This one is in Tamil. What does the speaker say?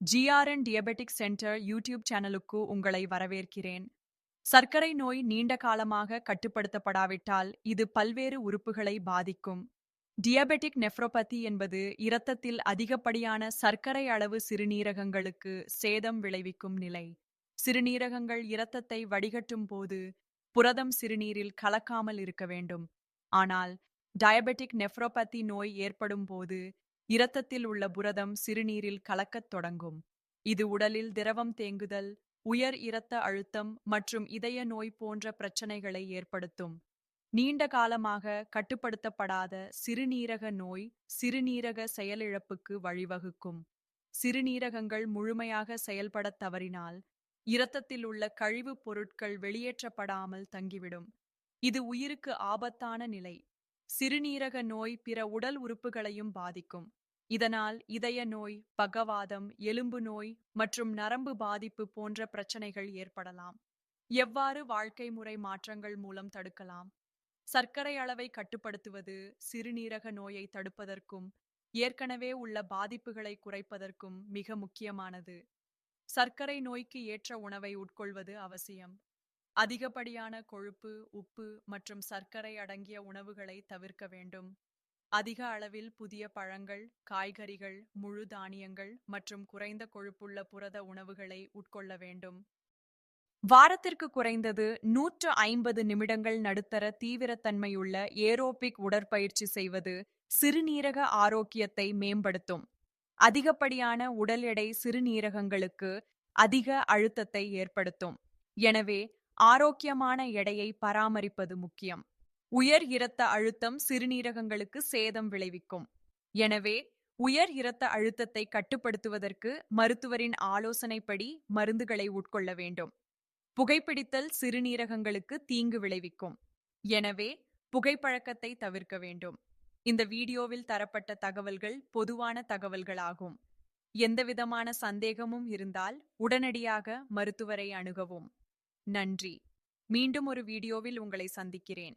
ஜிஆர்என் டியபெட்டிக் சென்டர் யூடியூப் சேனலுக்கு உங்களை வரவேற்கிறேன். சர்க்கரை நோய் நீண்ட காலமாக கட்டுப்படுத்தப்படாவிட்டால் இது பல்வேறு உறுப்புகளை பாதிக்கும். டியபெட்டிக் நெஃப்ரோபதி என்பது இரத்தத்தில் அதிகப்படியான சர்க்கரை அளவு சிறுநீரகங்களுக்கு சேதம் விளைவிக்கும் நிலை. சிறுநீரகங்கள் இரத்தத்தை வடிகட்டும் போது புரதம் சிறுநீரில் கலக்காமல் இருக்க வேண்டும். ஆனால் டயபெட்டிக் நெஃப்ரோபதி நோய் ஏற்படும் போது இரத்தத்தில் உள்ள புரதம் சிறுநீரில் கலக்கத் தொடங்கும். இது உடலில் திரவம் தேங்குதல் உயர் இரத்த அழுத்தம் மற்றும் இதய நோய் போன்ற பிரச்சனைகளை ஏற்படுத்தும். நீண்ட காலமாக கட்டுப்படுத்தப்படாத சிறுநீரக நோய் சிறுநீரக செயலிழப்புக்கு வழிவகுக்கும். சிறுநீரகங்கள் முழுமையாக செயல்படத் தவறினால் இரத்தத்தில் உள்ள கழிவுப் பொருட்கள் வெளியேற்றப்படாமல் தங்கிவிடும். இது உயிருக்கு ஆபத்தான நிலை. சிறுநீரக நோய் பிற உடல் உறுப்புகளையும் பாதிக்கும். இதனால் இதய நோய் பகவாதம் எலும்பு நோய் மற்றும் நரம்பு பாதிப்பு போன்ற பிரச்சனைகள் ஏற்படலாம். எவ்வாறு வாழ்க்கை முறை மாற்றங்கள் மூலம் தடுக்கலாம்? சர்க்கரை அளவை கட்டுப்படுத்துவது சிறுநீரக நோயை தடுப்பதற்கும் ஏற்கனவே உள்ள பாதிப்புகளை குறைப்பதற்கும் மிக முக்கியமானது. சர்க்கரை நோய்க்கு ஏற்ற உணவை உட்கொள்வது அவசியம். அதிகப்படியான கொழுப்பு உப்பு மற்றும் சர்க்கரை அடங்கிய உணவுகளை தவிர்க்க வேண்டும். அதிக அளவில் புதிய பழங்கள் காய்கறிகள் முழு தானியங்கள் மற்றும் குறைந்த கொழுப்புள்ள புரத உணவுகளை உட்கொள்ள வேண்டும். வாரத்திற்கு குறைந்தது நூற்று ஐம்பது நிமிடங்கள் நடுத்தர தீவிரத்தன்மையுள்ள ஏரோபிக் உடற்பயிற்சி செய்வது சிறுநீரக ஆரோக்கியத்தை மேம்படுத்தும். அதிகப்படியான உடல் எடை சிறுநீரகங்களுக்கு அதிக அழுத்தத்தை ஏற்படுத்தும். எனவே ஆரோக்கியமான எடையை பராமரிப்பது முக்கியம். உயர் இரத்த அழுத்தம் சிறுநீரகங்களுக்கு சேதம் விளைவிக்கும். எனவே உயர் இரத்த அழுத்தத்தை கட்டுப்படுத்துவதற்கு மருத்துவரின் ஆலோசனைப்படி மருந்துகளை உட்கொள்ள வேண்டும். புகைப்பிடித்தல் சிறுநீரகங்களுக்கு தீங்கு விளைவிக்கும். எனவே புகைப்பழக்கத்தை தவிர்க்க வேண்டும். இந்த வீடியோவில் தரப்பட்ட தகவல்கள் பொதுவான தகவல்களாகும். எந்தவிதமான சந்தேகமும் இருந்தால் உடனடியாக மருத்துவரை அணுகவும். நன்றி. மீண்டும் ஒரு வீடியோவில் உங்களை சந்திக்கிறேன்.